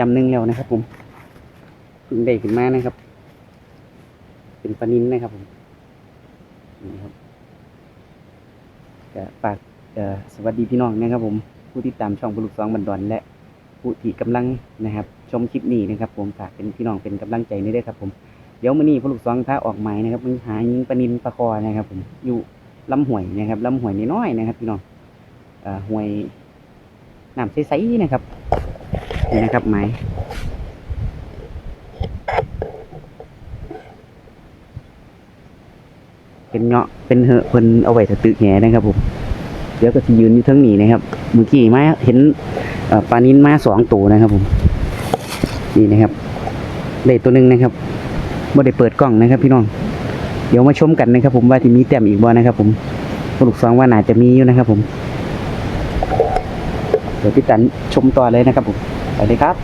ต้มหนึ่งแล้วนะครับ ผมเพิ่งได้ขึ้นมานะครับ เป็นปลานินนะครับผมนี่ครับก็ฝากสวัสดีพี่น้องนะครับ ผมผู้ที่ตามช่องบลุกสองบันดอนและผู้ที่กำลังนะครับ ชมคลิปนี้นะครับ ผมฝากเป็นพี่น้องเป็นกำลังใจนี้ด้วยครับ ผมเดี๋ยวมื้อนี้พลุกสองถ้าออกหมายนะครับมันหายิงปลานินปลาคอนะครับ ผมอยู่ลำห้วยนะครับลำห้วยน้อยๆนะครับ พี่น้องอ่อห้วยน้ำใสๆนะครับ นี่นะครับหมเป็นเงาะเป็นเหอะเพิ่นเอาไว้ถตึกแหนะครับผมเดี๋ยวก็สิยืนอยู่ทั้งนี้นะครับเมื่อกี้มาเห็นปลานิ้นมาสองตัวนะครับผมนี่นะครับได้ตัวหนึ่งนะครับบ่ได้เปิดกล้องนะครับ พี่น้อง เดี๋ยวมาชมกันนะครับ ผมว่าที่มีแต้มอีกบ่นะครับ ผมลูกสองว่าน่าจะมีอยู่นะครับ ผม เดี๋ยวพี่ตันชมต่อเลยนะครับผมไปเลยครับ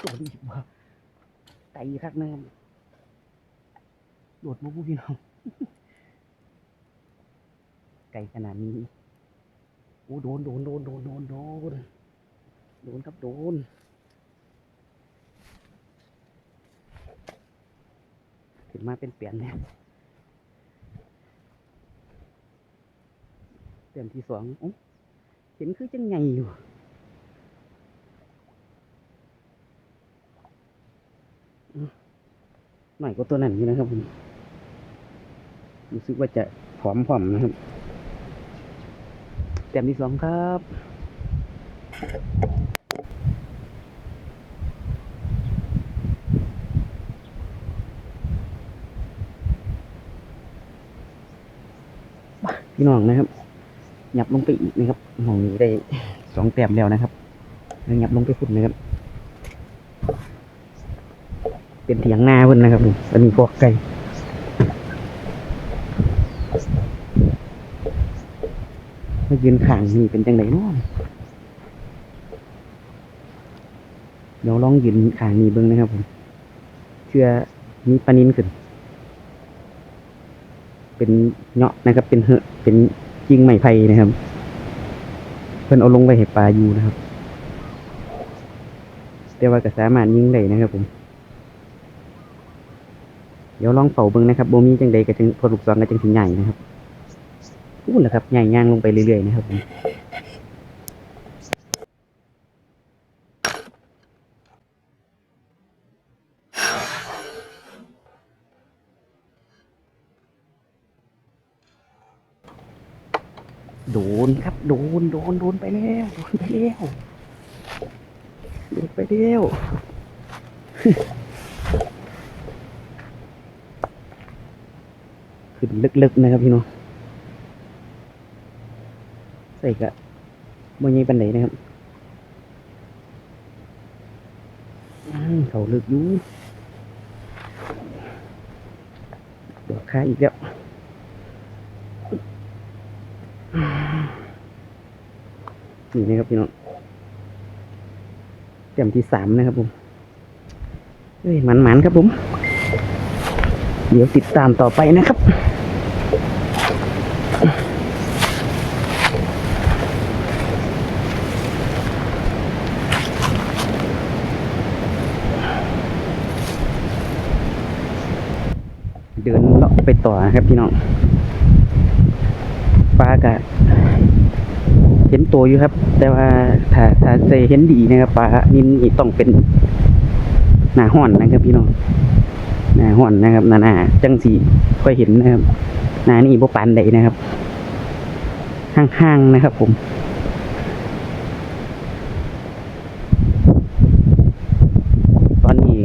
ตัวนี้ว่าไก่คักนะครับโดดมาผู้พี่น้องไก่ขนาดนี้โอ้โดนโดนโดนโดนโดนโดน โดนครับโดนถึงมาเป็นเปลี่ยนแล้วเปลี่ยนที่สองอุ๊ยเห็นคือจังไงอยู่หน่อยก็ตัวนั้นอยู่นะครับผมรู้สึกว่าจะผอมผอมๆนะครับแต้มที่สองครับ พี่น้องนะครับหยับลงไปอีกนะครับหมองนี้ได้สองแต้มแล้วนะครับแล้วหยับลงไปพุ่นนะครับ เป็นเถียงนาเพิ่นนะครับผมอันนี้พวกไก่มายืนข้างนี่เป็นจังไดเนาะเดี๋ยวลองยืนข้างนี้เบิ่งนะครับผมเชื่อมีปลานินขึ้น เป็นเงาะนะครับ เป็นเหอะเป็นกิ่งไม้ไผ่นะครับ เพิ่นเอาลงไปให้ปลาอยู่นะครับแต่ว่าก็สามารถยิงได้นะครับผม เดี๋ยวลองเฝ้าเบิ่งนะครับโบมีจังใดก็จังพอลูกซองก็จังถึงใหญ่นะครับอู้แหละครับใหญ่ย่างลงไปเรื่อยๆนะครับผม โดนครับโดนโดนโดนไปแล้วโดนไปแล้วโดนไปแล้วขึ้นลึกๆนะครับพี่น้องใส่กะบ่ใหญ่ปันไหนนะครับเขาลึกอยู่ดอกค้าอีกแล้ว นี่นะครับพี่น้องเต็มที่สามนะครับผมเฮ้ยหมันๆครับผม เดี๋ยวติดตามต่อไปนะครับเดินเลาะไปต่อนะครับพี่น้องปลากะ เห็นตัวอยู่ครับ แต่ว่าถ้าถ้าใจเห็นดีนะครับปลานินนี่ต้องเป็นหน้าห่อนนะครับ พี่น้องหน้าห่อนนะครับหนาหนาจังสีค่อยเห็นนะครับหน้านี่บ่ปานใดนะครับห้างๆนะครับผมตอนนี้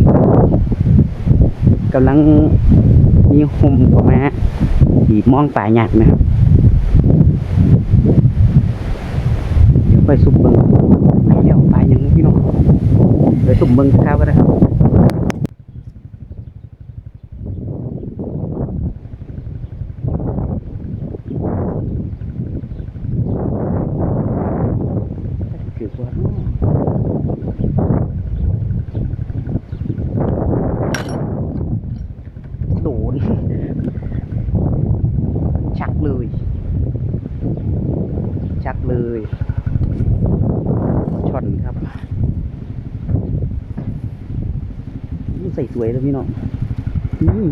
กำลังมีห่มเข้ามาบีบมองป่าหยักนะครับ สุ่มเบิ้งข้าวกันนะครับโดนชักเลย ชักเลย ช่อนครับ ใส่สวยแล้วพี่น้องนี่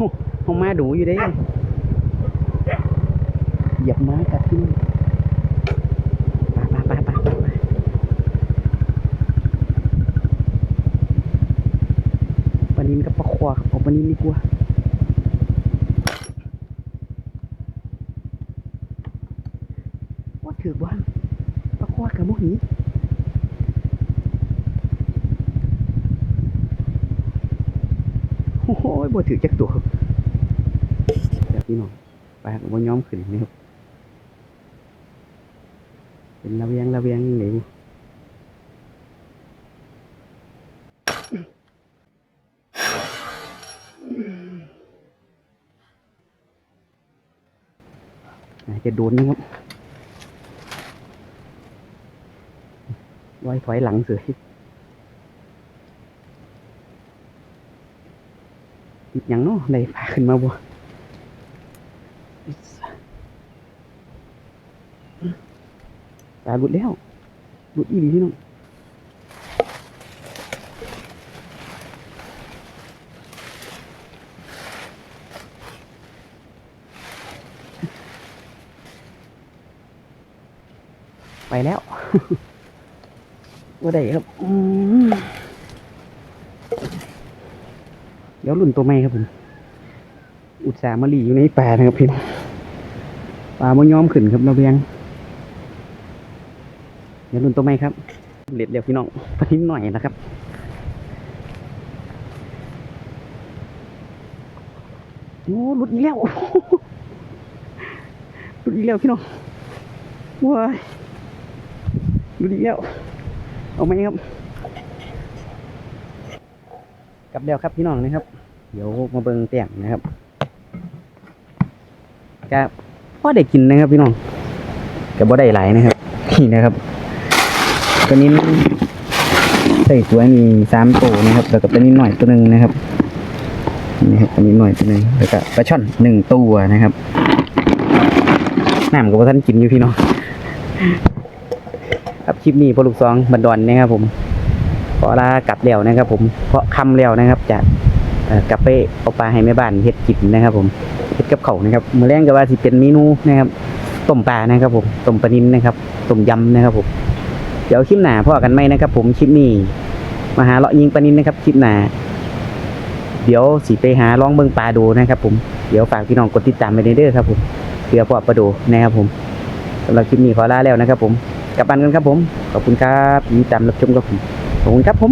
อ้เอามา ดูอยู่เด้เหยียบม้ากัดที่นี่ไปไปไปไปไปปลานินกับปลาควาครับเอาปลานินดีกว่าว่าถือว่าปลาควากับมุหีโอ้โหบ่ถือจักตัว ครับแบบนี้หน่องปลาบ่ย้อมขึ้นนะครับเป็นระเวียงระเวียงหนิวจะโดนนะครับไว้ถอยหลังเสือติดหยังเนาะได้พาขึ้นมาบ่ ตาหลุดแล้วหลุดอีหลีพี่น้องไปแล้วว่าได้ครับอืมเดี๋ยวรุ่นตัวไม่ครับผม อุตสาหมาหลีอยู่ในป่านะครับพี่น้องป่ามันย้อมขึ้นครับระเบียง เดี๋ยวรุ่นตัวไม่ครับเล็ดเร็วพี่น้องปนิดหน่อยนะครับโอ้หลุดอีกแล้วหลุดอีกแล้วพี่น้องว้ายหลุดอีกแล้ว เอาไหมครับ กลับเดียวครับพี่น้องนะครับ เดี๋ยวมาเบิ่งเตียงนะครับก็พอได้กินนะครับพี่น้องก็บ่ได้หลายนะครับนี่นะครับ ตัวนี้ใส่ตัวมีสามตัวนะครับ แล้วก็ตัวนี้หน่อยตัวหนึ่งนะครับนี่ครับตัวนี้หน่อยตัวหนึ่งแล้วก็ปลาช่อนหนึ่งตัวนะครับน้ำกับท่านกินอยู่พี่น้องครับคลิปนี้พอลูกซองบันดอนนะครับผมขอลากลับแล้วนะครับ ผมเพราะคำแล้วนะครับจะกลับไปเอาปลาให้แม่บ้านเฮ็ดกินนะครับ ผมเฮ็ดกับเขานะครับมื้อแรงก็ว่าสิเป็นเมนูนะครับต้มปลานะครับ ผมต้มปลานินนะครับต้มยำนะครับผม เดี๋ยวคลิปหน้าพ่อกันไหมนะครับ ผมคลิปนี้มาหาเลาะยิงปลานินนะครับคลิปหน้าเดี๋ยวสีไปหาลองเบิ้งปลาดูนะครับ ผมเดี๋ยวฝากพี่น้องกดติดตามไปเด้อครับผมเพื่อพ่อปลาดูนะครับผมสำหรับคลิปนี้ขอลาแล้วนะครับ ผมกลับบ้านกันครับผมขอบคุณครับที่ติดตามรับชมครับผมขอบคุณครับผม